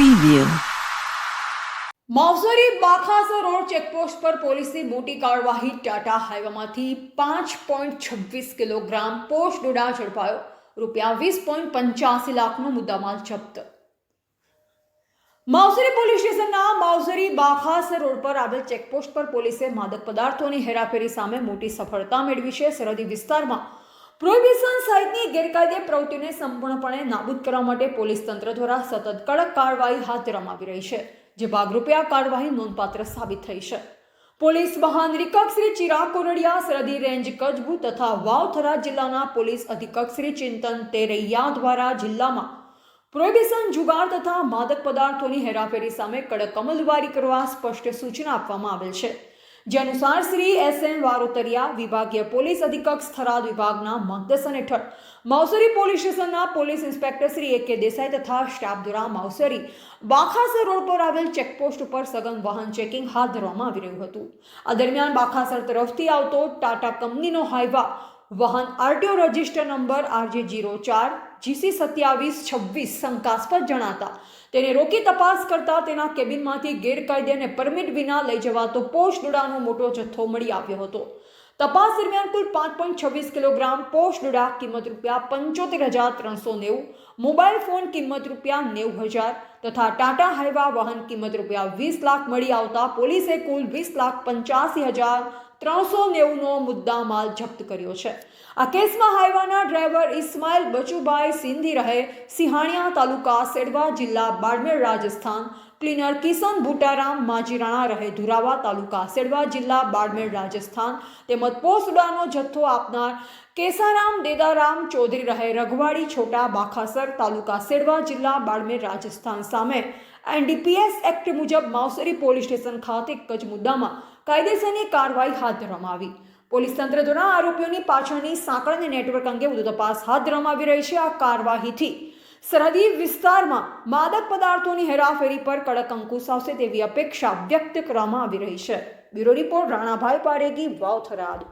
Preview Mavsari Bakhasar road checkpost પર પોલીસની મોટી કાર્યવાહી ટાટા હાઈવેમાંથી પાંચ પોઈન્ટ છવ્વીસ કિલોગ્રામ પોષ ડોડા ઝડપાયો. રૂપિયા વીસ પોઈન્ટ પંચ્યાસી લાખનો મુદ્દામાલ જપ્ત. માવસરી પોલીસ સ્ટેશનના માવસરી બાખાસ રોડ પર આવેલ ચેકપોસ્ટ પર પોલીસે માદક પદાર્થોની હેરાફેરી સામે મોટી સફળતા મેળવી છે. સરહદી વિસ્તારમાં પ્રોહિબિશન સહિતની ગેરકાયદે પ્રવૃત્તિને સંપૂર્ણપણે નાબૂદ કરવા માટે પોલીસ તંત્ર દ્વારા સતત કડક કાર્યવાહી હાથ ધરવામાં આવી રહી છે, જે ભાગરૂપે આ કાર્યવાહી નોંધપાત્ર સાબિત થઈ છે. પોલીસ મહાનિરીક્ષક શ્રી ચિરાગ કોરડિયા, સરહદી રેન્જ કચ્છભુ તથા વાવથરા જિલ્લાના પોલીસ અધિક્ષક શ્રી ચિંતન તેરૈયા દ્વારા જિલ્લામાં પ્રોહિબિશન જુગાર તથા માદક પદાર્થોની હેરાફેરી સામે કડક અમલવારી કરવા સ્પષ્ટ સૂચના આપવામાં આવેલ છે. જે અનુસાર શ્રી એસ એન વારોતરિયા વિભાગીય પોલીસ અધિક્ષક થરાદ વિભાગના માર્ગદર્શન હેઠળ માવસરી પોલીસ સ્ટેશનના police inspector Shri A K Desai તથા સ્ટાફ દ્વારા માવસરી બાખાસર રોડ પર આવેલ ચેકપોસ્ટ ઉપર સઘન વાહન ચેકિંગ હાથ ધરવામાં આવી રહ્યું હતું. આ દરમિયાન બાખાસર તરફથી આવતો ટાટા કંપનીનો હાઈવા વાહન RTO register number RJ zero ચાર જીસી સત્યાવીસ છવ્વીસ શંકાસ્પદ જણાતા. તેને રોકી તપાસ કરતા તેના કેબિનમાંથી ગેરકાયદે અને પરમિટ વિના લઈ જવાતો પોષ ડોડાનો મોટો જથ્થો મળી આવ્યો હતો. તપાસ દરમિયાન કુલ પાંચ પોઈન્ટ છવ્વીસ કિલોગ્રામ પોષ ડોડા કિંમત રૂપિયા પંચોતેર હજાર ત્રણસો નેવું, મોબાઈલ ફોન કિંમત રૂપિયા નેવું હજાર તથા ટાટા હાઈવા વાહન કિંમત રૂપિયા વીસ લાખ મળી આવતા પોલીસે કુલ વીસ લાખ પંચ્યાસી હજાર ત્રણસો નેવુંનો મુદ્દા માલ જપ્ત કર્યો છે. આ કેસમાં હાઈવાના ડ્રાઈવર ઇસ્માઇલ બચુભાઈ સિંધી રહે, સિંહાણિયા તાલુકા સેડવા જિલ્લા બાડમેર રાજસ્થાન, ક્લીનર કિશન ભૂટારામ માજીરાણા રહે, ધુરાવા તાલુકા સેડવા જિલ્લા બાડમેર રાજસ્થાન, તેમજ પોસડાનો જથ્થો આપનાર કેસારામ, દેદારામ ચૌધરી રહે રઘવાડી, છોટા, બાખાસર, તાલુકા સેડવા જિલ્લા, બાડમેર, રાજસ્થાન સામે એનડીપીએસ એક્ટ મુજબ માવસરી પોલીસ સ્ટેશન ખાતે જ મુદ્દામાં કાયદેસરની કાર્યવાહી હાથ ધરવામાં આવી. પોલીસ તંત્ર દ્વારા આરોપીઓની પાછળની સાંકળ અને નેટવર્ક અંગે વધુ તપાસ હાથ ધરવામાં આવી રહી છે. આ કાર્યવાહીથી સરહદી વિસ્તારમાં માદક પદાર્થોની હેરાફેરી પર કડક અંકુશ આવશે તેવી અપેક્ષા વ્યક્ત કરવામાં આવી રહી છે. Bureau report Ranabhai Paregi Vav Tharad